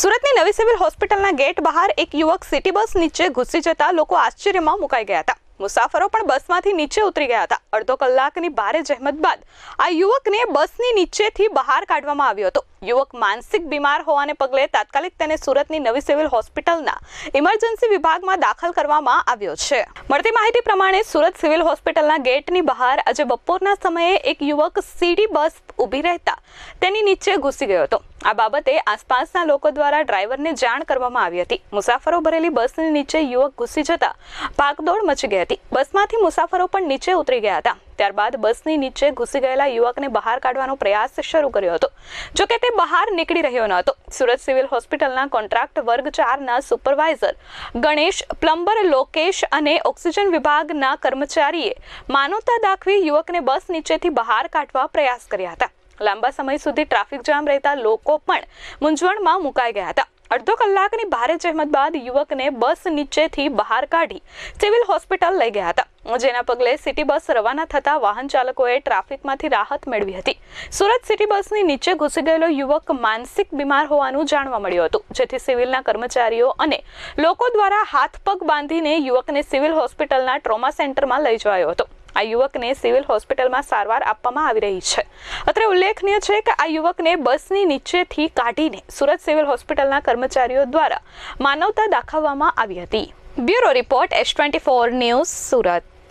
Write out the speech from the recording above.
સુરતની નવી સિવિલ હોસ્પિટલના ગેટ બહાર એક યુવક સિટી બસ નીચે ઘૂસી જતા લોકો આશ્ચર્યમાં મુકાઈ ગયા હતા. મુસાફરો પણ બસમાંથી નીચે ઉતરી ગયા હતા. અડધો કલાકની ભારે જહેમત બાદ આ યુવકને બસની નીચેથી બહાર કાઢવામાં આવ્યો હતો. યુવક માનસિક બીમાર હોવાને પગલે તાત્કાલિક તેને સુરતની નવી સિવિલ હોસ્પિટલના ઇમરજન્સી વિભાગમાં દાખલ કરવામાં આવ્યો છે. મળતી માહિતી પ્રમાણે સુરત સિવિલ હોસ્પિટલના ગેટની બહાર આજે બપોરના સમયે એક યુવક સીડી બસ ઊભી રહેતા તેની નીચે ઘૂસી ગયો હતો. આ બાબતે આસપાસના લોકો દ્વારા ડ્રાઈવરને જાણ કરવામાં આવી હતી. મુસાફરો ભરેલી બસની નીચે યુવક ઘૂસી જતા ભાગદોડ મચી ગઈ હતી. બસમાંથી મુસાફરો પણ નીચે ઉતરી ગયા હતા. ત્યારબાદ બસની નીચે ઘૂસી ગયેલા યુવકને બહાર કાઢવાનો પ્રયાસ શરૂ કર્યો હતો. જો કે તે બહાર નીકળી રહ્યો ન હતો. સુરત સિવિલ હોસ્પિટલના કોન્ટ્રાક્ટ વર્ગ ચારના સુપરવાઇઝર ગણેશ, પ્લમ્બર, લોકેશ અને ઓક્સિજન વિભાગના કર્મચારીએ માનવતા દાખવી યુવકને બસ નીચેથી બહાર કાઢવા પ્રયાસ કર્યા હતા. લાંબા સમય સુધી ટ્રાફિક જામ રહેતા લોકો પણ મૂંઝવણમાં મુકાઈ ગયા હતા. અડધો કલાકની ભારે જહેમત બાદ યુવકને બસ નીચેથી બહાર કાઢી સિવિલ હોસ્પિટલ લઈ ગયા હતા. જેના પગલે સિટી બસ રવાના થતા વાહન ચાલકોએ ટ્રાફિકમાંથી રાહત મેળવી હતી. સુરત સિટી બસની નીચે ઘૂસી ગયેલો યુવક માનસિક બીમાર હોવાનું જાણવા મળ્યું હતું. જેથી સિવિલના કર્મચારીઓ અને લોકો દ્વારા હાથ પગ બાંધીને યુવકને સિવિલ હોસ્પિટલના ટ્રોમા સેન્ટરમાં લઈ જવાયો હતો. આ યુવકને સિવિલ હોસ્પિટલમાં સારવાર આપવામાં આવી રહી છે. અત્રે ઉલ્લેખનીય છે કે આ યુવકને બસની નીચેથી કાઢીને સુરત સિવિલ હોસ્પિટલના કર્મચારીઓ દ્વારા માનવતા દાખવવામાં આવી હતી. Bureau report S twenty four news Surat.